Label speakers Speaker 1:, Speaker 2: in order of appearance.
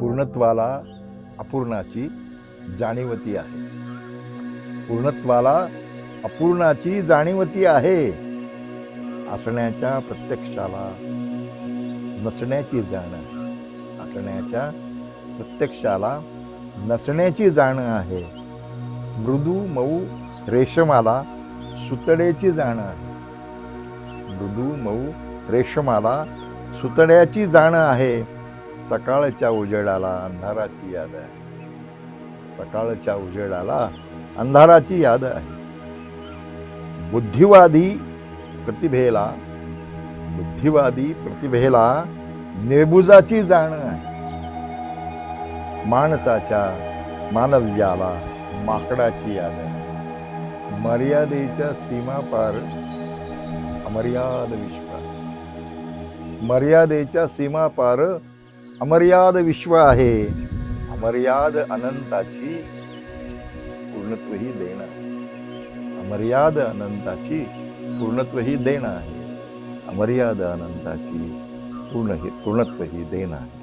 Speaker 1: पूर्णत्वाला अपूर्णाची जाणीवती आहे. पूर्णत्वाला अपूर्णाची जाणीवती आहे असण्याच्या प्रत्यक्षाला नसण्याची जाण. असण्याच्या प्रत्यक्षाला नसण्याची जाण आहे. मृदू मऊ रेशमाला सुतडेची जाण आहे. मृदू मऊ रेशमाला सुतड्याची जाण आहे. सकाळच्या उजेडाला अंधाराची याद आहे. सकाळच्या उजेडाला अंधाराची याद आहे. बुद्धिवादी प्रतिभेला बुद्धिवादी प्रतिभेला नेबुजाची जाण आहे. माणसाच्या मानव्याला माकडाची याद आहे. मर्यादेच्या सीमा पार अमर्याद विश्वास. मर्यादेच्या सीमा पार अमर्याद विश्व आहे. अमर्याद अनंताची पूर्णत्व ही देणं. अमर्याद अनंताची पूर्णत्व ही देणं आहे. अमर्याद अनंताची पूर्ण ही पूर्णत्व ही देणं आहे.